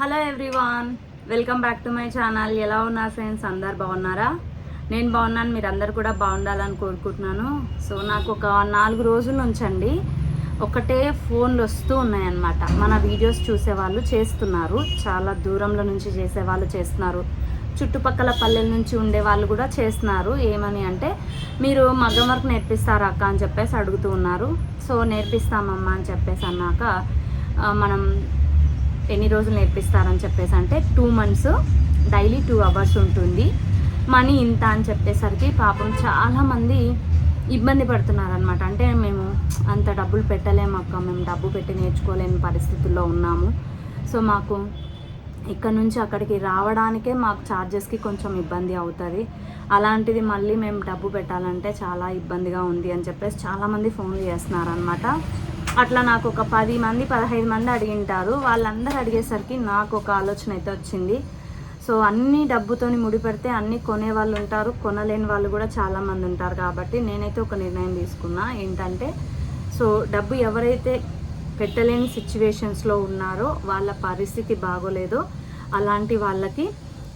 Hello everyone welcome back to my channel. ఎలా ఉన్నారు friends అందరు బాగున్నారా? నేను బాగున్నాను మీరు అందరు కూడా బాగుండాలని కోరుకుంటున్నాను. సో నాకు ఒక నాలుగు రోజుల నుంచి అండి ఒకటే ఫోన్లు వస్తూ ఉన్నాయన్నమాట. మన వీడియోస్ చూసేవాళ్ళు చేస్తున్నారు. చాలా దూరంలో నుంచి చేసేవాళ్ళు చేస్తున్నారు. చుట్టుపక్కల పల్లెల నుంచి ఉండే వాళ్ళు కూడా చేస్తున్నారు. ఏమని అంటే మీరు మగ్గం వర్క్ నేర్పిస్తారా అక్క అని చెప్పేసి అడుగుతూ ఉన్నారు. సో నేర్పిస్తామమ్మా అని చెప్పేసి అన్నాక మనం ఎన్ని రోజులు నేర్పిస్తారని చెప్పేసి అంటే two months daily two hours ఉంటుంది. మనీ ఇంత అని చెప్పేసరికి పాపం చాలామంది ఇబ్బంది పడుతున్నారు అనమాట అంటే మేము అంత డబ్బులు పెట్టలేము అక్క మేము డబ్బు పెట్టి నేర్చుకోలేని పరిస్థితుల్లో ఉన్నాము. సో మాకు ఇక్కడ నుంచి అక్కడికి రావడానికే మాకు ఛార్జెస్కి కొంచెం ఇబ్బంది అవుతుంది. అలాంటిది మళ్ళీ మేము డబ్బు పెట్టాలంటే చాలా ఇబ్బందిగా ఉంది అని చెప్పేసి చాలామంది ఫోన్లు చేస్తున్నారు అనమాట అట్లా నాకు ఒక పది మంది పదహైదు మంది అడిగింటారు. వాళ్ళందరూ అడిగేసరికి నాకు ఒక ఆలోచన అయితే వచ్చింది. సో అన్ని డబ్బుతోని ముడిపెడితే అన్ని కొనే వాళ్ళు ఉంటారు. కొనలేని వాళ్ళు కూడా చాలామంది ఉంటారు కాబట్టి నేనైతే ఒక నిర్ణయం తీసుకున్నా. ఏంటంటే సో డబ్బు ఎవరైతే పెట్టలేని సిచ్యువేషన్స్లో ఉన్నారో వాళ్ళ పరిస్థితి బాగోలేదో. అలాంటి వాళ్ళకి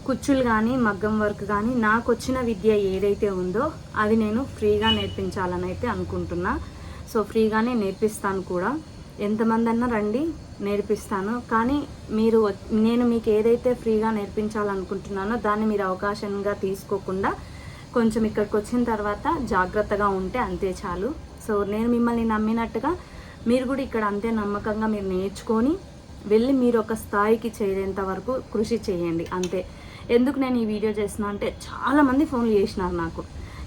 కుచ్చులు కానీ మగ్గం వర్క్ కానీ నాకు వచ్చిన విద్య ఏదైతే ఉందో అది నేను ఫ్రీగా నేర్పించాలని అయితే అనుకుంటున్నా. సో ఫ్రీగానే నేర్పిస్తాను కూడా. ఎంతమంది అన్నా రండి నేర్పిస్తాను. కానీ మీరు నేను మీకు ఏదైతే ఫ్రీగా నేర్పించాలనుకుంటున్నానో దాన్ని మీరు అవకాశంగా తీసుకోకుండా కొంచెం ఇక్కడికి వచ్చిన తర్వాత జాగ్రత్తగా ఉంటే అంతే చాలు. సో నేను మిమ్మల్ని నమ్మినట్టుగా మీరు కూడా ఇక్కడ అంతే నమ్మకంగా మీరు నేర్చుకొని వెళ్ళి మీరు ఒక స్థాయికి చేరేంత వరకు కృషి చేయండి అంతే. ఎందుకు నేను ఈ వీడియో చేసిన అంటే చాలామంది ఫోన్లు చేసినారు నాకు.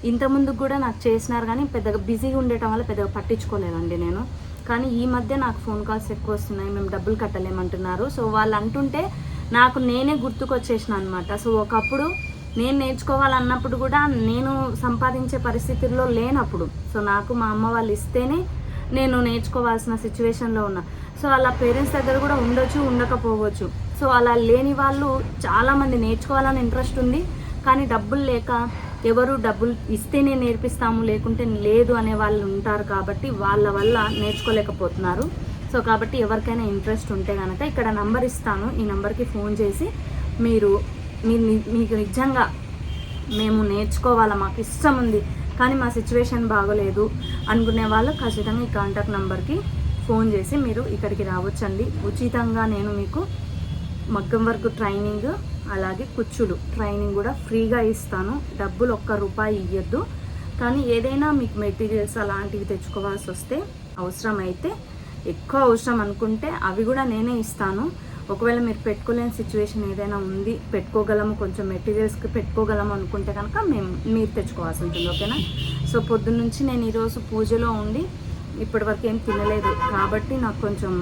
ఇంతకుముందు కూడా నాకు చేసినారు కానీ పెద్దగా బిజీగా ఉండటం వల్ల పెద్దగా పట్టించుకోలేదండి నేను. కానీ ఈ మధ్య నాకు ఫోన్ కాల్స్ ఎక్కువ వస్తున్నాయి మేము డబ్బులు కట్టలేమంటున్నారు. సో వాళ్ళు అంటుంటే నాకు నేనే గుర్తుకొచ్చేసిన అనమాట సో ఒకప్పుడు నేను నేర్చుకోవాలన్నప్పుడు కూడా నేను సంపాదించే పరిస్థితుల్లో లేనప్పుడు సో నాకు మా అమ్మ వాళ్ళు ఇస్తేనే నేను నేర్చుకోవాల్సిన సిచ్యువేషన్లో ఉన్నా. సో అలా పేరెంట్స్ దగ్గర కూడా ఉండొచ్చు ఉండకపోవచ్చు. సో అలా లేని వాళ్ళు చాలామంది నేర్చుకోవాలని ఇంట్రెస్ట్ ఉంది కానీ డబ్బులు లేక ఎవరు డబ్బులు ఇస్తేనే నేర్పిస్తాము లేకుంటే లేదు అనే వాళ్ళు ఉంటారు కాబట్టి వాళ్ళ వల్ల నేర్చుకోలేకపోతున్నారు. సో కాబట్టి ఎవరికైనా ఇంట్రెస్ట్ ఉంటే కనుక ఇక్కడ నంబర్ ఇస్తాను. ఈ నంబర్కి ఫోన్ చేసి మీరు మీ మీకు నిజంగా మేము నేర్చుకోవాలా మాకు ఇష్టం ఉంది కానీ మా సిచ్యువేషన్ బాగోలేదు అనుకునే వాళ్ళు ఖచ్చితంగా ఈ కాంటాక్ట్ నెంబర్కి ఫోన్ చేసి మీరు ఇక్కడికి రావచ్చండి. ఉచితంగా నేను మీకు మగ్గం వర్క్ ట్రైనింగ్ అలాగే కుచ్చులు. ట్రైనింగ్ కూడా ఫ్రీగా ఇస్తాను. డబ్బులు ఒక్క రూపాయి ఇవ్వద్దు కానీ ఏదైనా మీకు మెటీరియల్స్ అలాంటివి తెచ్చుకోవాల్సి వస్తే అవసరం అయితే ఎక్కువ అవసరం అనుకుంటే అవి కూడా నేనే ఇస్తాను. ఒకవేళ మీరు పెట్టుకోలేని సిచ్యువేషన్ ఏదైనా ఉంది పెట్టుకోగలము కొంచెం మెటీరియల్స్కి పెట్టుకోగలము అనుకుంటే కనుక మేము మీరు తెచ్చుకోవాల్సి ఉంటుంది ఓకేనా? సో పొద్దున్న నుంచి నేను ఈరోజు పూజలో ఉండి ఇప్పటి వరకు ఏం తినలేదు. కాబట్టి నాకు కొంచెం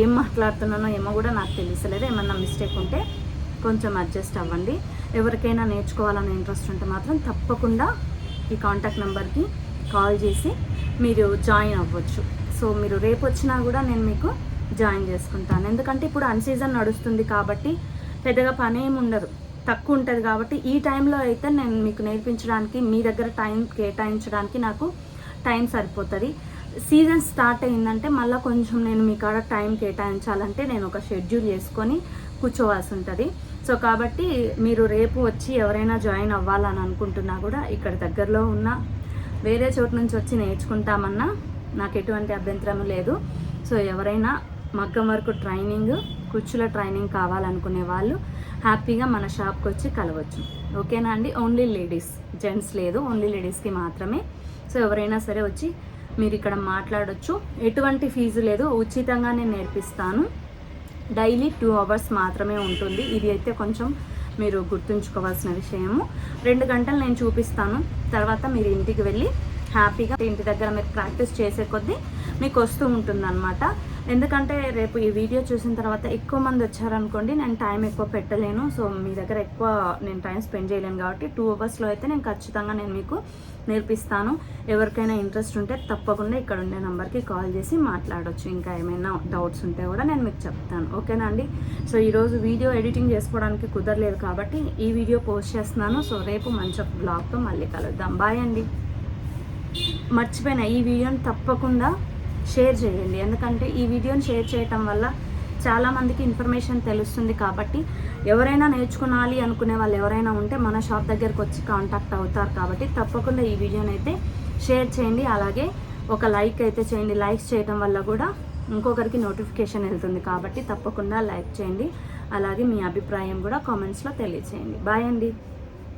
ఏం మాట్లాడుతున్నానో ఏమో కూడా నాకు తెలియలేదు ఏమన్నా మిస్టేక్ ఉంటే కొంచెం అడ్జస్ట్ అవ్వండి. ఎవరికైనా నేర్చుకోవాలనే ఇంట్రెస్ట్ ఉంటే మాత్రం తప్పకుండా ఈ కాంటాక్ట్ నెంబర్కి కాల్ చేసి మీరు జాయిన్ అవ్వచ్చు. సో మీరు రేపు వచ్చినా కూడా నేను మీకు జాయిన్ చేసుకుంటాను. ఎందుకంటే ఇప్పుడు అన్ సీజన్ నడుస్తుంది కాబట్టి పెద్దగా పని ఏమి ఉండదు. తక్కువ ఉంటుంది కాబట్టి ఈ టైంలో అయితే నేను మీకు నేర్పించడానికి మీ దగ్గర టైం కేటాయించడానికి నాకు టైం సరిపోతుంది. సీజన్ స్టార్ట్ అయిందంటే మళ్ళీ కొంచెం నేను మీ కాడ టైం కేటాయించాలంటే నేను ఒక షెడ్యూల్ చేసుకొని కూర్చోవాల్సి ఉంటుంది. సో కాబట్టి మీరు రేపు వచ్చి ఎవరైనా జాయిన్ అవ్వాలని అనుకుంటున్నా కూడా ఇక్కడ దగ్గరలో ఉన్న వేరే చోటు నుంచి వచ్చి నేర్చుకుంటామన్నా నాకు ఎటువంటి అభ్యంతరం లేదు. సో ఎవరైనా మగ్గం వరకు ట్రైనింగ్ కుర్చుల ట్రైనింగ్ కావాలనుకునే వాళ్ళు హ్యాపీగా మన షాప్కి వచ్చి కలవచ్చు. ఓకేనా అండి? ఓన్లీ లేడీస్ జెంట్స్ లేదు ఓన్లీ లేడీస్కి మాత్రమే. సో ఎవరైనా సరే వచ్చి మీరు ఇక్కడ మాట్లాడచ్చు. ఎటువంటి ఫీజు లేదు. ఉచితంగా నేను నేర్పిస్తాను. డైలీ టూ అవర్స్ మాత్రమే ఉంటుంది. ఇది అయితే కొంచెం మీరు గుర్తుంచుకోవాల్సిన విషయము. రెండు గంటలు నేను చూపిస్తాను. తర్వాత మీరు ఇంటికి వెళ్ళి హ్యాపీగా ఇంటి దగ్గర మీరు ప్రాక్టీస్ చేసే కొద్దీ మీకు వస్తూ ఉంటుందన్నమాట. ఎందుకంటే రేపు ఈ వీడియో చూసిన తర్వాత ఎక్కువ మంది వచ్చారనుకోండి నేను టైం ఎక్కువ పెట్టలేను. సో మీ దగ్గర ఎక్కువ నేను టైం స్పెండ్ చేయలేను కాబట్టి టూ అవర్స్లో అయితే నేను ఖచ్చితంగా నేను మీకు నేర్పిస్తాను. ఎవరికైనా ఇంట్రెస్ట్ ఉంటే తప్పకుండా ఇక్కడ ఉండే నెంబర్కి కాల్ చేసి మాట్లాడొచ్చు. ఇంకా ఏమైనా డౌట్స్ ఉంటే కూడా నేను మీకు చెప్తాను. ఓకేనా అండి? సో ఈరోజు వీడియో ఎడిటింగ్ చేసుకోవడానికి కుదరలేదు కాబట్టి ఈ వీడియో పోస్ట్ చేస్తున్నాను. సో రేపు మంచి బ్లాగ్తో మళ్ళీ కలుద్దాం. బాయ్ అండి. మర్చిపోయిన ఈ వీడియోని తప్పకుండా షేర్ చేయండి. ఎందుకంటే ఈ వీడియోని షేర్ చేయటం వల్ల చాలామందికి ఇన్ఫర్మేషన్ తెలుస్తుంది కాబట్టి ఎవరైనా నేర్చుకోవాలి అనుకునే వాళ్ళు ఎవరైనా ఉంటే మన షాప్ దగ్గరకు వచ్చి కాంటాక్ట్ అవుతారు కాబట్టి తప్పకుండా ఈ వీడియోని అయితే షేర్ చేయండి. అలాగే ఒక లైక్ అయితే చేయండి. లైక్స్ చేయడం వల్ల కూడా ఇంకొకరికి నోటిఫికేషన్ వెళ్తుంది కాబట్టి తప్పకుండా లైక్ చేయండి. అలాగే మీ అభిప్రాయం కూడా కామెంట్స్లో తెలియచేయండి. బాయ్ అండి.